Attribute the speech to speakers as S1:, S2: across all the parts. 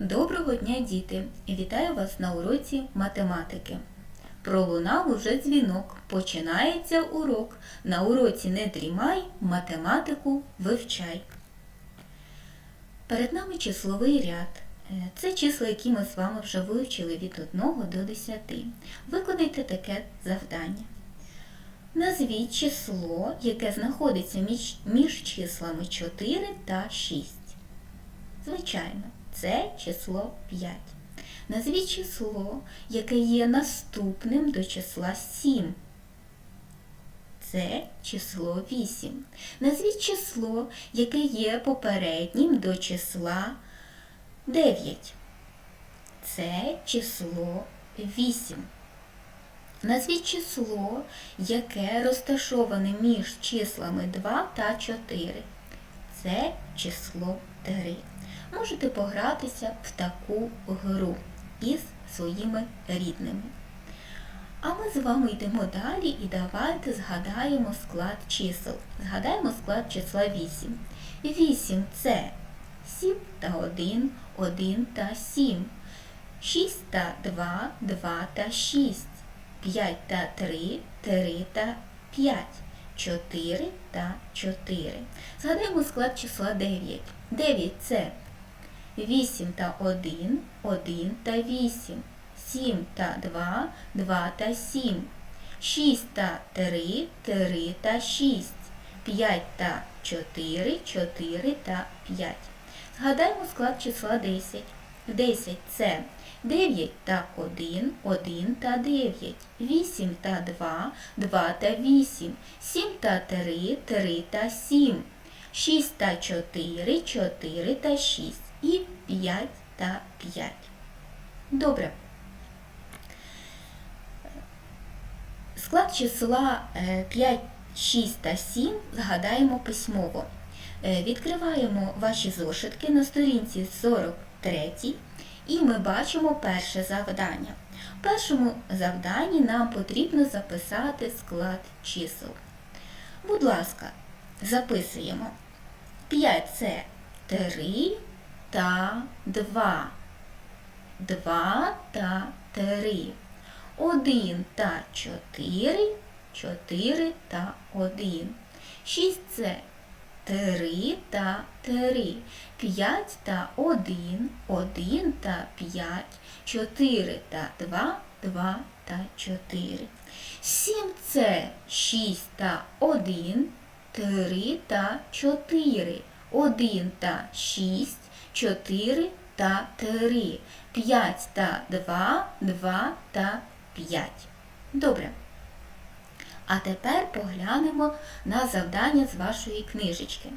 S1: Доброго дня, діти! Вітаю вас на уроці математики. Пролунав уже дзвінок. Починається урок. На уроці не дрімай, математику вивчай. Перед нами числовий ряд. Е, Це числа, які ми з вами вже вивчили від 1 до 10. Виконайте таке завдання. Назвіть число, яке знаходиться між, між числами 4 та 6. Звичайно, це число 5. Назвіть число, яке є наступним до числа 7. Це число 8. Назвіть число, яке є попереднім до числа 9. Це число 8. Назвіть число, яке розташоване між числами 2 та 4. Це число 3. Можете погратися в таку гру із своїми рідними. А ми з вами йдемо далі і давайте згадаємо склад чисел. Згадаємо склад числа 8. 8 це 7 та 1, 1 та 7. 6 та 2, 2 та 6. 5 та 3, 3 та 5. 4 та 4. Згадаємо склад числа 9. 9 це 8 та 1, 1 та 8, 7 та 2, 2 та 7, 6 та 3, 3 та 6, 5 та 4, 4 та 5. Згадаємо склад числа 10. 10 це 9 та 1, 1 та 9, 8 та 2, 2 та 8, 7 та 3, 3 та 7, 6 та 4, 4 та 6 і 5 та 5. Добре. Склад числа е, 5, 6 та 7 згадаємо письмово. Е, Відкриваємо ваші зошитки на сторінці 43 і ми бачимо перше завдання. В першому завданні нам потрібно записати склад чисел. Будь ласка, записуємо. 5 це 3 та 2. 2 та 3. 1 та 4. 4 та 1. 6 це 3 та 3. 5 та 1. 1 та 5. 4 та 2. 2 та 4. 7 це 6 та 1. 3 та 4. 1 та 6. 4 та 3, 5 та 2, 2 та 5. Добре. А тепер поглянемо на завдання з вашої книжечки.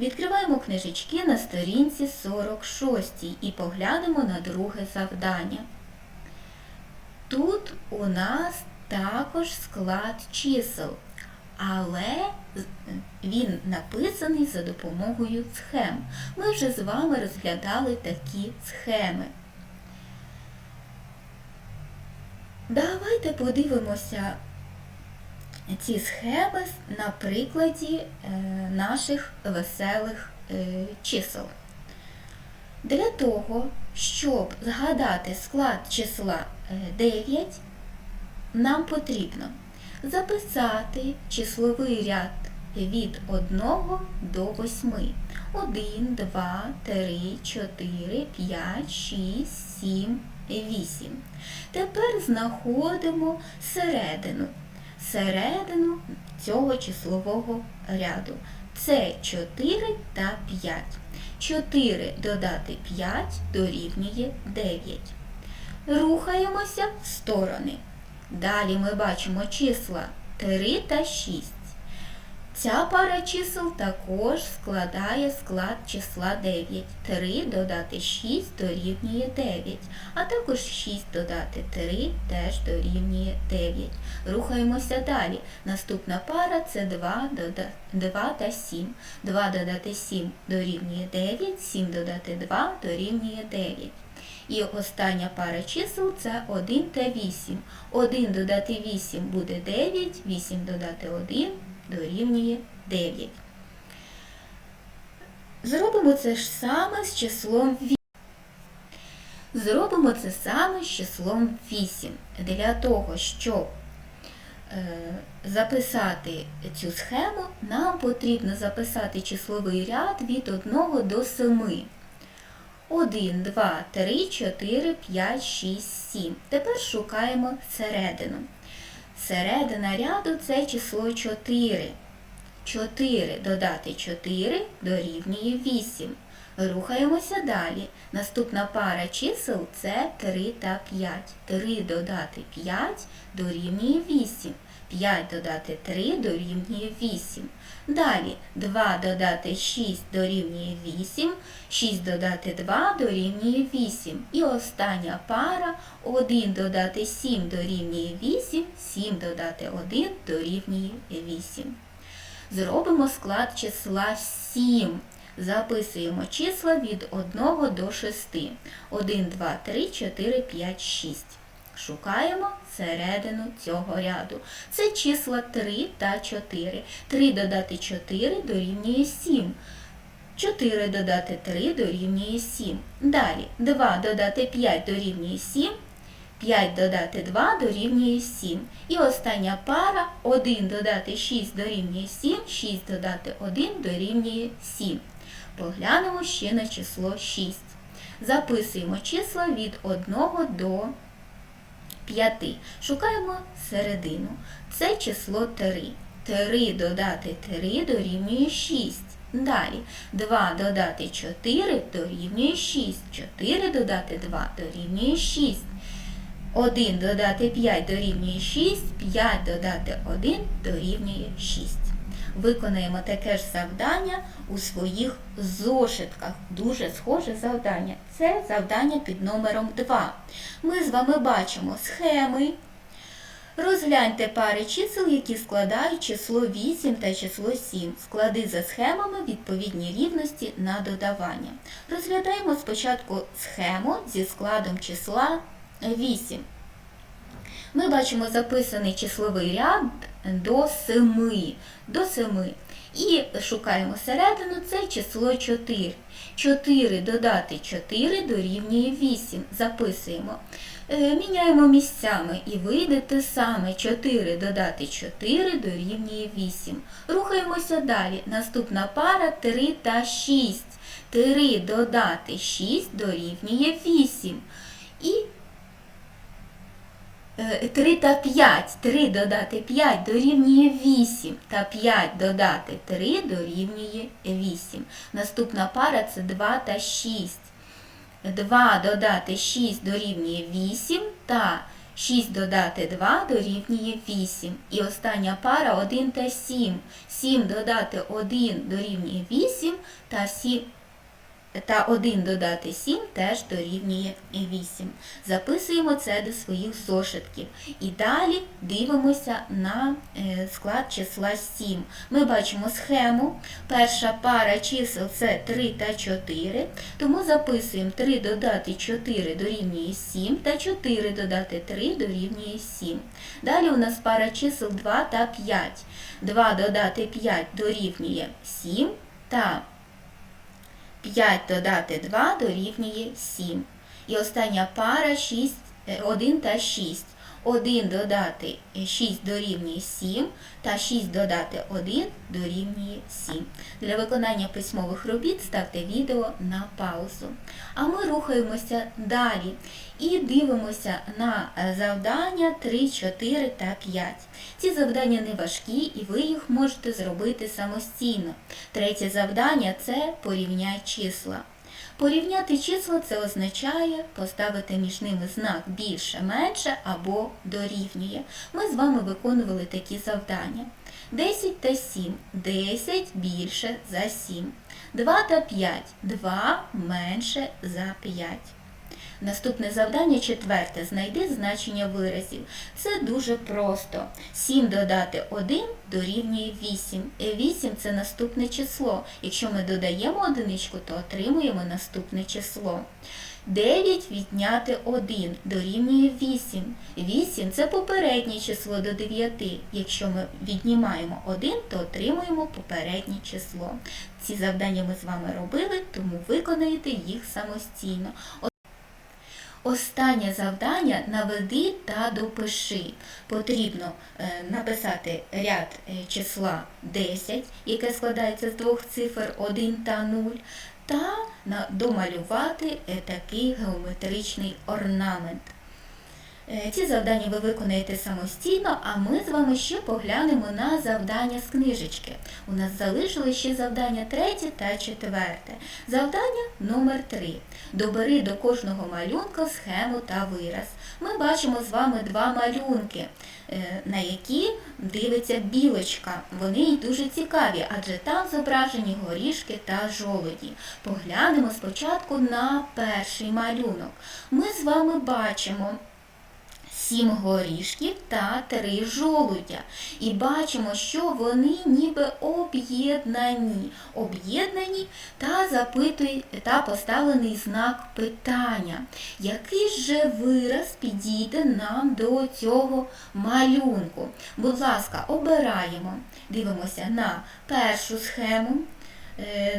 S1: Відкриваємо книжечки на сторінці 46 і поглянемо на друге завдання. Тут у нас також склад чисел, але він написаний за допомогою схем. Ми вже з вами розглядали такі схеми. Давайте подивимося ці схеми на прикладі е, наших веселих е, чисел. Для того, щоб згадати склад числа 9, нам потрібно записати числовий ряд від 1 до 8. 1, 2, 3, 4, 5, 6, 7, 8. Тепер знаходимо середину. Середину цього числового ряду. Це 4 та 5. 4 додати 5 дорівнює 9. Рухаємося в сторони. Далі ми бачимо числа 3 та 6. Ця пара чисел також складає склад числа 9. 3 додати 6 дорівнює 9, а також 6 додати 3 теж дорівнює 9. Рухаємося далі. Наступна пара це 2, дода... 2 та 7. 2 додати 7 дорівнює 9, 7 додати 2 дорівнює 9. І остання пара чисел це 1 та 8. 1 додати 8 буде 9, 8 додати 1 дорівнює 9. Зробимо це ж саме з числом 8. Зробимо це саме з числом 8. Для того, щоб е, записати цю схему, нам потрібно записати числовий ряд від 1 до 7. 1, 2, 3, 4, 5, 6, 7. Тепер шукаємо середину. Середина ряду це число 4. 4 додати 4 дорівнює 8. Рухаємося далі. Наступна пара чисел це 3 та 5. 3 додати 5 дорівнює 8. 5 додати 3 дорівнює 8. Далі 2 додати 6 дорівнює 8, 6 додати 2 дорівнює 8. І остання пара 1 додати 7 дорівнює 8, 7 додати 1 дорівнює 8. Зробимо склад числа 7. Записуємо числа від 1 до 6. 1, 2, 3, 4, 5, 6. Шукаємо середину цього ряду. Це числа 3 та 4. 3 додати 4 дорівнює 7. 4 додати 3 дорівнює 7. Далі 2 додати 5 дорівнює 7. 5 додати 2 дорівнює 7. І остання пара 1 додати 6 дорівнює 7, 6 додати 1 дорівнює 7. Поглянемо ще на число 6. Записуємо числа від 1 до 5. Шукаємо середину. Це число 3. 3 додати 3 дорівнює 6. Далі 2 додати 4 дорівнює 6. 4 додати 2 дорівнює 6. 1 додати 5 дорівнює 6, 5 додати 1 дорівнює 6. Виконаємо таке ж завдання у своїх зошитках. Дуже схоже завдання. Це завдання під номером 2. Ми з вами бачимо схеми. Розгляньте пари чисел, які складають число 8 та число 7. Склади за схемами відповідні рівності на додавання. Розглядаємо спочатку схему зі складом числа 8. Ми бачимо записаний числовий ряд до 7. До 7. І шукаємо середину, це число 4. 4 додати 4 дорівнює 8. Записуємо. Е, Міняємо місцями і вийде те саме. 4 додати 4 дорівнює 8. Рухаємося далі. Наступна пара 3 та 6. 3 додати 6 дорівнює 8. І 3 та 5. 3 додати 5 дорівнює 8. Та 5 додати 3 дорівнює 8. Наступна пара це 2 та 6. 2 додати 6 дорівнює 8 та 6 додати 2 дорівнює 8. І остання пара 1 та 7. 7 додати 1 дорівнює 8 та 7 та 1 додати 7 теж дорівнює 8. Записуємо це до своїх зошитків. І далі дивимося на е, склад числа 7. Ми бачимо схему. Перша пара чисел це 3 та 4, тому записуємо 3 додати 4 дорівнює 7 та 4 додати 3 дорівнює 7. Далі у нас пара чисел 2 та 5. 2 додати 5 дорівнює 7 та 5 додати 2 дорівнює 7. І остання пара 6, 1 та 6. 1 додати 6 дорівнює 7 та 6 додати 1 дорівнює 7. Для виконання письмових робіт ставте відео на паузу. А ми рухаємося далі і дивимося на завдання 3, 4 та 5. Ці завдання не важкі і ви їх можете зробити самостійно. Третє завдання це порівняй числа. Порівняти числа це означає поставити між ними знак більше, менше або дорівнює. Ми з вами виконували такі завдання. 10 та 7. 10 більше за 7. 2 та 5. 2 менше за 5. Наступне завдання четверте. Знайди значення виразів. Це дуже просто. 7 додати 1 дорівнює 8. 8 це наступне число. Якщо ми додаємо одиничку, то отримуємо наступне число. 9 відняти 1 дорівнює 8. 8 це попереднє число до 9. Якщо ми віднімаємо 1, то отримуємо попереднє число. Ці завдання ми з вами робили, тому виконаєте їх самостійно. Останнє завдання наведи та допиши. Потрібно е, написати ряд е, числа 10, яке складається з двох цифр 1 та 0, та домалювати е, такий геометричний орнамент. Е, Ці завдання ви виконаєте самостійно, а ми з вами ще поглянемо на завдання з книжечки. У нас залишилось ще завдання третє та четверте. Завдання номер 3 Добери до кожного малюнка схему та вираз. Ми бачимо з вами два малюнки, е, на які дивиться білочка. Вони дуже цікаві, адже там зображені горішки та жолоді. Поглянемо спочатку на перший малюнок. Ми з вами бачимо сім горішків та три жолудя. І бачимо, що вони ніби об'єднані. Об'єднані та запитує та поставлений знак питання. Який же вираз підійде нам до цього малюнку? Будь ласка, обираємо. Дивимося на першу схему,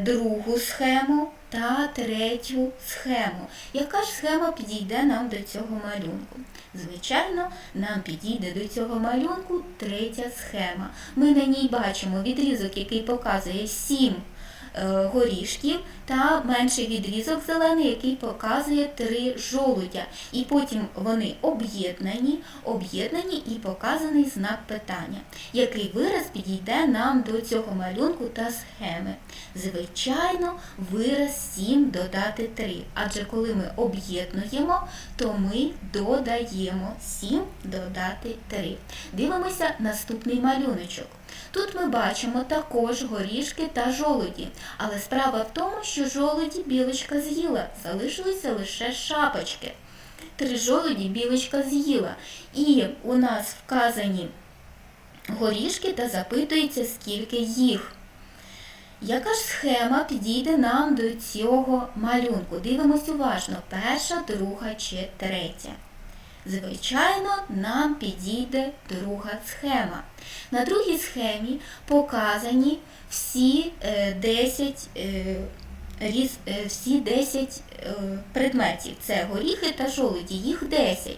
S1: другу схему та третю схему. Яка ж схема підійде нам до цього малюнку? Звичайно, нам підійде до цього малюнку третя схема. Ми на ній бачимо відрізок, який показує 7 горішків, та менший відрізок зелений, який показує 3 жолудя. І потім вони об'єднані, об'єднані і показаний знак питання. Який вираз підійде нам до цього малюнку та схеми? Звичайно, вираз 7 додати 3. Адже коли ми об'єднуємо, то ми додаємо 7 додати 3. Дивимося наступний малюночок. Тут ми бачимо також горішки та жолуді, але справа в тому, що жолуді білочка з'їла, залишилися лише шапочки. Три жолуді білочка з'їла. І у нас вказані горішки та запитується, скільки їх. Яка ж схема підійде нам до цього малюнку? Дивимось уважно, перша, друга чи третя. Звичайно, нам підійде друга схема. На другій схемі показані всі е, 10, е, різ- е, всі 10 е, предметів. Це горіхи та жолуді, їх 10.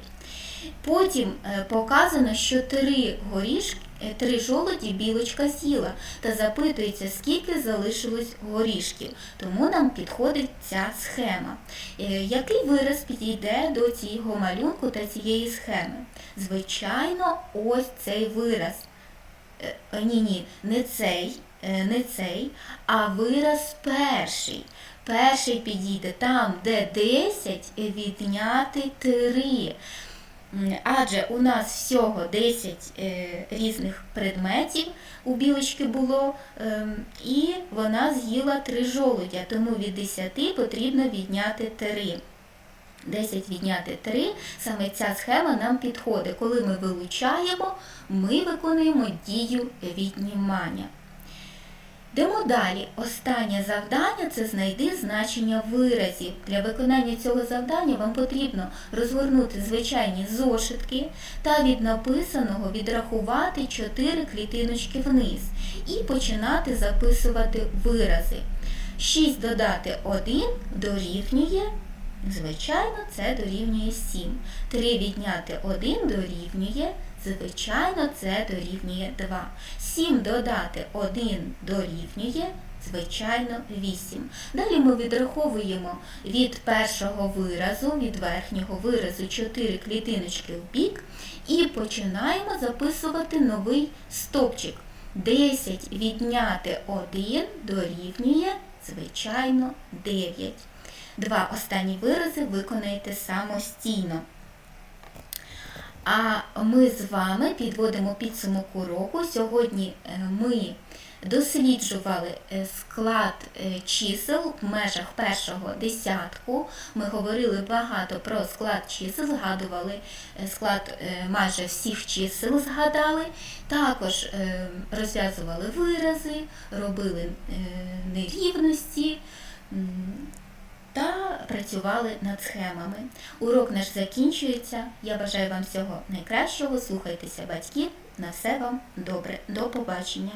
S1: Потім е, показано, що три горішки, е, три жолуді білочка з'їла та запитується, скільки залишилось горішків. Тому нам підходить ця схема. Е, Який вираз підійде до цього малюнку та цієї схеми? Звичайно, ось цей вираз. Е, Ні, ні, не цей, не цей, а вираз перший. Перший підійде там, де 10 відняти 3. Адже у нас всього 10 е, різних предметів у білочки було, ем, і вона з'їла 3 жолудя, тому від 10 потрібно відняти 3. 10 відняти 3, саме ця схема нам підходить. Коли ми вилучаємо, ми виконуємо дію віднімання. Йдемо далі. Останнє завдання це знайди значення виразів. Для виконання цього завдання вам потрібно розгорнути звичайні зошитки та від написаного відрахувати 4 клітиночки вниз і починати записувати вирази. 6 додати 1 дорівнює, звичайно, це дорівнює 7. 3 відняти 1 дорівнює, звичайно, це дорівнює 2. 7 додати 1 дорівнює, звичайно, 8. Далі ми відраховуємо від першого виразу, від верхнього виразу 4 клітиночки в бік і починаємо записувати новий стовпчик. 10 відняти 1 дорівнює, звичайно, 9. Два останні вирази виконаєте самостійно. А ми з вами підводимо підсумок уроку. Сьогодні е, ми досліджували е, склад е, чисел в межах першого десятку. Ми говорили багато про склад чисел, згадували склад майже всіх чисел, згадали. Також розв'язували вирази, робили нерівності. Та працювали над схемами. Урок наш закінчується. Я бажаю вам всього найкращого. Слухайтеся батьків. На все вам добре. До побачення.